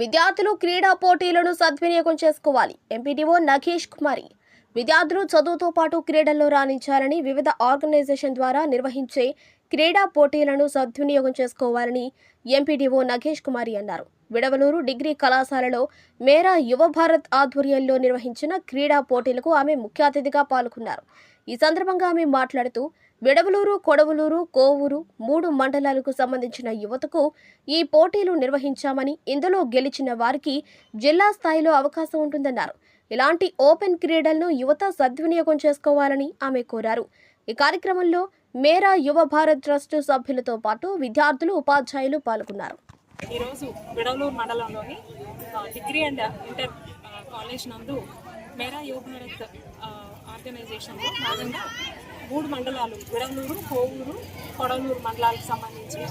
విద్యార్థులు క్రీడా పోటీలను సద్వినియోగం చేసుకోవాలి. ఎంపీడీఓ నగేష్ కుమారి విద్యార్థులు చదువుతో పాటు క్రీడల్లో రాణించాలని వివిధ ఆర్గనైజేషన్ ద్వారా నిర్వహించే క్రీడా పోటీలను సద్వినియోగం చేసుకోవాలని ఎంపీడీఓ నగేష్ కుమారి అన్నారు. విడవలూరు డిగ్రీ కళాశాలలో మేరా యువ భారత్ ఆధ్వర్యంలో నిర్వహించిన క్రీడా పోటీలకు ఆమె ముఖ్య అతిథిగా పాల్గొన్నారు. ఈ సందర్భంగా ఆమె మాట్లాడుతూ విడవలూరు కొడవలూరు కోవూరు మూడు మండలాలకు సంబంధించిన యువతకు ఈ పోటీలు నిర్వహించామని ఇందులో గెలిచిన వారికి జిల్లా స్థాయిలో అవకాశం ఉంటుందన్నారు. ఇలాంటి ఓపెన్ క్రీడలను యువత సద్వినియోగం చేసుకోవాలని ఆమె కోరారు. ఈ కార్యక్రమంలో మేరా యువ భారత్ ట్రస్ట్ సభ్యులతో పాటు విద్యార్థులు ఉపాధ్యాయులు పాల్గొన్నారు. ఈరోజు విడవలూరు మండలంలోని డిగ్రీ అండ్ ఇంటర్ కాలేజ్ నందు మేరా యువ భారత్ ఆర్గనైజేషన్లో భాగంగా మూడు మండలాలు విడవలూరు కోవూరు కొడలూరు మండలాలకు సంబంధించి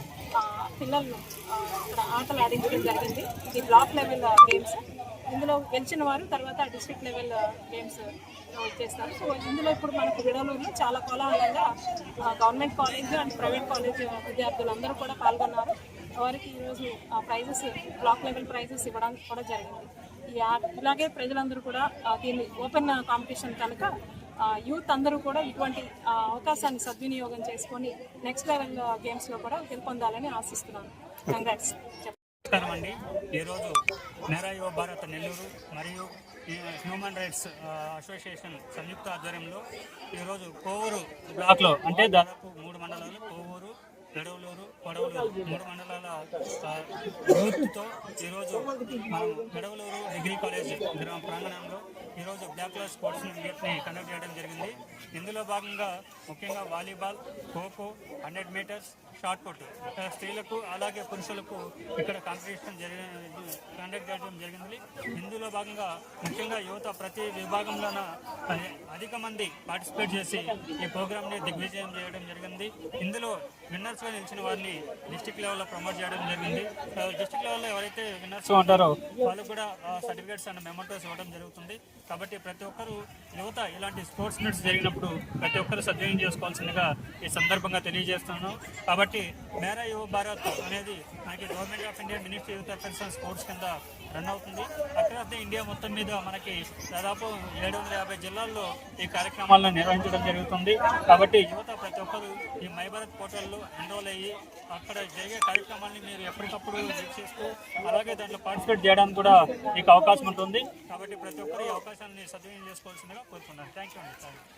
పిల్లలను ఇక్కడ ఆటలు ఆడించడం జరిగింది. ఇది బ్లాక్ లెవెల్ గేమ్స్. ఇందులో గెలిచిన వారు తర్వాత డిస్ట్రిక్ట్ లెవెల్ గేమ్స్ చేస్తారు. సో ఇందులో ఇప్పుడు మనకు విడవలూరులో చాలా కోలాహలంగా government college and private college విద్యార్థులందరూ కూడా పాల్గొన్నారు. వారికి ఈరోజు ఆ ప్రైజెస్ బ్లాక్ లెవెల్ ప్రైజెస్ ఇవ్వడానికి కూడా జరిగింది. ఈ ఇలాగే ప్రజలందరూ కూడా దీన్ని ఓపెన్ కాంపిటీషన్ కనుక యూత్ అందరూ కూడా ఇటువంటి అవకాశాన్ని సద్వినియోగం చేసుకొని నెక్స్ట్ లెవెల్ గేమ్స్లో కూడా గెలుపొందాలని ఆశిస్తున్నాను. కంగ్రాట్స్ నమస్కారం అండి. ఈరోజు నేరా యువ భారత్ నెల్లూరు మరియు ఈ హ్యూమన్ రైట్స్ అసోసియేషన్ సంయుక్త ఆధ్వర్యంలో ఈరోజు కోవూరు బ్లాక్లో అంటే దాదాపు మూడు మండలాలు కోవూరు పెడవలూరు పడవలూరు మూడు మండలాల యూత్తో ఈరోజు మనం గడవలూరు డిగ్రీ కాలేజ్ గ్రామ ప్రాంగణంలో ఈరోజు బ్లాక్ క్లాస్ స్పోర్ట్స్ మీట్ని కండక్ట్ చేయడం జరిగింది. ఇందులో భాగంగా ముఖ్యంగా volleyball kho kho hundred metres shot put. స్త్రీలకు అలాగే పురుషులకు ఇక్కడ కాంపిటీషన్ జరిగిన కండక్ట్ చేయడం జరిగింది. ఇందులో భాగంగా ముఖ్యంగా యువత ప్రతి విభాగంలోన అధిక మంది పార్టిసిపేట్ చేసి ఈ ప్రోగ్రామ్ని దిగ్విజయం చేయడం జరిగింది. ఇందులో విన్నర్స్ విన్నర్స్గా నిలిచిన వారిని డిస్టిక్ లెవెల్లో ప్రమోట్ చేయడం జరిగింది. డిస్టిక్ లెవెల్లో ఎవరైతే విన్నర్స్ ఉంటారో వాళ్ళకు కూడా సర్టిఫికేట్స్ అండ్ మెమోటోస్ ఇవ్వడం జరుగుతుంది. కాబట్టి ప్రతి ఒక్కరూ యువత ఇలాంటి స్పోర్ట్స్ మీట్స్ జరిగినప్పుడు ప్రతి ఒక్కరు సద్వినియోగం చేసుకోవాల్సిందిగా ఈ సందర్భంగా తెలియజేస్తున్నాను. కాబట్టి మేరా యువ భారత్ అనేది మనకి government of India ministry youth affairs and sports కింద రన్ అవుతుంది. అక్రాస్ ది ఇండియా మొత్తం మీద మనకి దాదాపు ఏడు వందల యాభై జిల్లాల్లో ఈ కార్యక్రమాలను నిర్వహించడం జరుగుతుంది. కాబట్టి యువత ప్రతి ఒక్కరు ఈ మై భారత్ పోర్టల్లో ఎన్రోల్ అయ్యి అక్కడ జరిగే కార్యక్రమాన్ని మీరు ఎప్పటికప్పుడు వీక్షిస్తూ అలాగే దాంట్లో పార్టిసిపేట్ చేయడానికి కూడా మీకు అవకాశం ఉంటుంది. కాబట్టి ప్రతి ఒక్కరు ఈ అవకాశాన్ని సద్వినియోగం చేసుకోవాల్సిందిగా కోరుతున్నాను థ్యాంక్ యూ అండి. Thank you